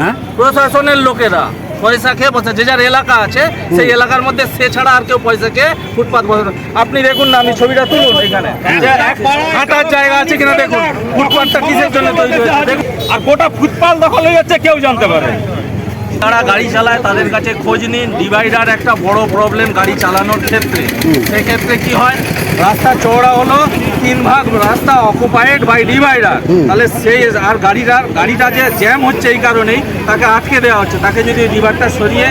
হ্যাঁ? প্রশাসনের লোকেরা পয়সা খেয়ে বসে যে যার এলাকা আছে সেই এলাকার মধ্যে সে ছাড়া আর কেউ পয়সা খেয়ে ফুটপাত বসে। আপনি দেখুন না আমি ছবিটা তুলুন এখানে। যে হাঁটার জায়গা আছে কিনা দেখুন। ফুটপাতটা কিসের জন্য তৈরি হয়েছে? আর গোটা ফুটপাত দখল হয়ে যাচ্ছে কেউ জানতে পারে যারা গাড়ি চালায় তাদের কাছে খোঁজ নিন। ডিভাইডার একটা বড় প্রবলেম গাড়ি চালানোর ক্ষেত্রে। সেক্ষেত্রে কি হয়? রাস্তা চওড়া হলো তিন ভাগ রাস্তা অকুপাইড বাই ডিভাইডার তাহলে সেই আর গাড়িটার গাড়িটা যে জ্যাম হচ্ছে এই কারণেই তাকে আটকে দেওয়া হচ্ছে। তাকে যদি ডিভাইডারটা সরিয়ে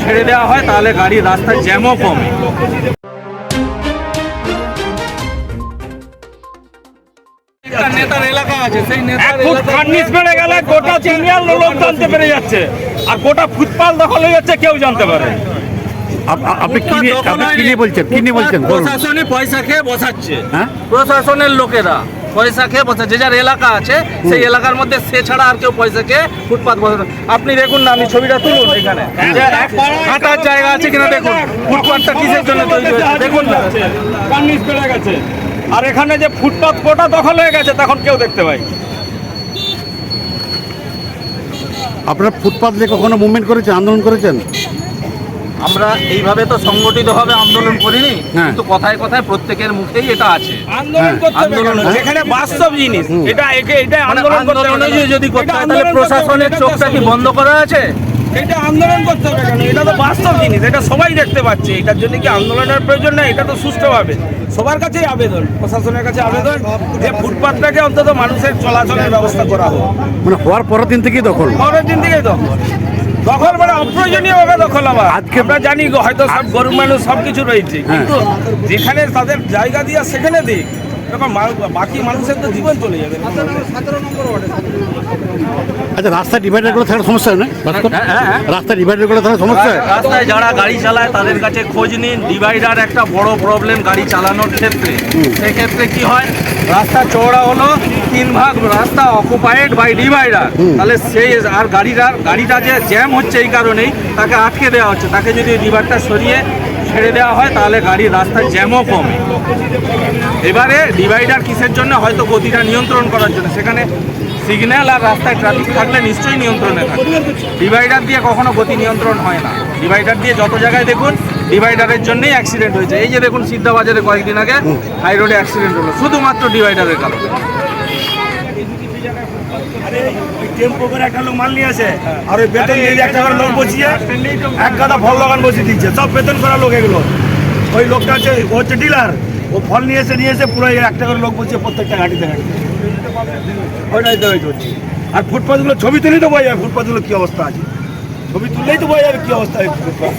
ছেড়ে দেওয়া হয় তাহলে গাড়ির রাস্তায় জ্যামও কমে। নেতার এলাকা আছে সেই এক নেতার বেড়ে গেলে গোটা চিনিয়ার লোক জানতে পেরে যাচ্ছে। আর গোটা ফুটপাল দখল হয়ে যাচ্ছে কেউ জানতে পারে আপ- আপ- আপনি কি নিয়ে আপনি কি নিয়ে বলছেন? কি নিয়ে বলছেন? প্রশাসনে পয়সা খেয়ে বসাচ্ছে। হ্যাঁ? প্রশাসনের লোকেরা পয়সা খেয়ে বসে যে যার এলাকা আছে সেই এলাকার মধ্যে সে ছাড়া আর কেউ পয়সা খেয়ে ফুটপাত বসে আপনি দেখুন না আমি ছবিটা তুলুন এখানে। যে এক হাঁটার জায়গা আছে কিনা দেখুন। ফুটপাতটা কিসের জন্য তৈরি হয়েছে? দেখুন না। আর এখানে যে ফুটপাত গোটা দখল হয়ে গেছে তখন কেউ দেখতে পাই আপনারা ফুটপাথ দিয়ে কখনো মুভমেন্ট করেছেন আন্দোলন করেছেন? আমরা এইভাবে তো সংগঠিতভাবে আন্দোলন করিনি হ্যাঁ। কিন্তু কথায় কথায় প্রত্যেকের মুখেই এটা আছে। আন্দোলন এখানে? হ্যাঁ। বাস্তব জিনিস এটা একে এটা মানে আন্দোলন করতে যদি করতে হয় তাহলে প্রশাসনের চোখটা কি বন্ধ করা আছে? এটা আন্দোলন করতে হবে কেন? এটা তো বাস্তব জিনিস এটা সবাই দেখতে পাচ্ছে। এটার জন্য কি আন্দোলনের প্রয়োজন নেই? এটা তো সুষ্ঠুভাবে। সবার কাছেই আবেদন প্রশাসনের কাছে আবেদন যে ফুটপাথটাকে অন্তত মানুষের চলাচলের ব্যবস্থা করা হোক। মানে হওয়ার পরের দিন থেকেই দখল? পরের দিন থেকেই দখল। দখল মানে অপ্রয়োজনীয়ভাবে দখল আবার আজকে- আমরা জানি গো, হয়তো সব গরু মানুষ সব কিছু রয়েছে হ্যাঁ। কিন্তু যেখানে তাদের জায়গা দিয়ে সেখানে দিক বাকি মানুষের তো জীবন চলে যাবে। আচ্ছা রাস্তা ডিভাইডার করে থাকার সমস্যা হয় না। রাস্তা ডিভাইডার করে থাকার সমস্যা? হয়? রাস্তায় যারা গাড়ি চালায় তাদের কাছে খোঁজ নিন। ডিভাইডার একটা বড় প্রবলেম গাড়ি চালানোর ক্ষেত্রে। সেক্ষেত্রে কি হয়? রাস্তা চওড়া হলো তিন ভাগ রাস্তা অকুপাইড বাই ডিভাইডার তাহলে সেই আর গাড়িটার গাড়িটা যে জ্যাম হচ্ছে এই কারণেই তাকে আটকে দেওয়া হচ্ছে। তাকে যদি ডিভাইডারটা সরিয়ে ছেড়ে দেওয়া হয় তাহলে গাড়ির রাস্তায় জ্যামও কমে। এবারে ডিভাইডার কিসের জন্য? হয়তো গতিটা নিয়ন্ত্রণ করার জন্য। সেখানে সিগন্যাল আর রাস্তায় ট্রাফিক থাকলে নিশ্চয়ই নিয়ন্ত্রণে থাকবে ডিভাইডার দিয়ে কখনো গতি নিয়ন্ত্রণ হয় না। ডিভাইডার দিয়ে যত জায়গায় দেখুন ডিভাইডারের জন্যই অ্যাক্সিডেন্ট হয়েছে। এই যে দেখুন সিদ্ধাবাজারে কয়েকদিন আগে হাই রোডে অ্যাক্সিডেন্ট হলো। শুধুমাত্র ডিভাইডারের কারণে। আরে টেম্পো করে একটা লোক মাল নিয়ে আসে। আর ওই বেতন দিয়ে দিয়ে একটা করে লোক বসিয়ে এক গাদা ফল দোকান বসিয়ে দিচ্ছে। সব বেতন করা লোক এগুলো। ওই লোকটা হচ্ছে হচ্ছে ডিলার ও ফল নিয়ে এসে নিয়ে এসে পুরো একটা করে লোক বলছে প্রত্যেকটা গাড়িতে গাড়িতে ওইটাই তো ওই আর ফুটপাথগুলো, ছবি তুলেই তো বোঝা যাবে ফুটপাথগুলো কী অবস্থা আছে। ছবি তুললেই তো বোঝা যাবে কী অবস্থা ফুটপাথ।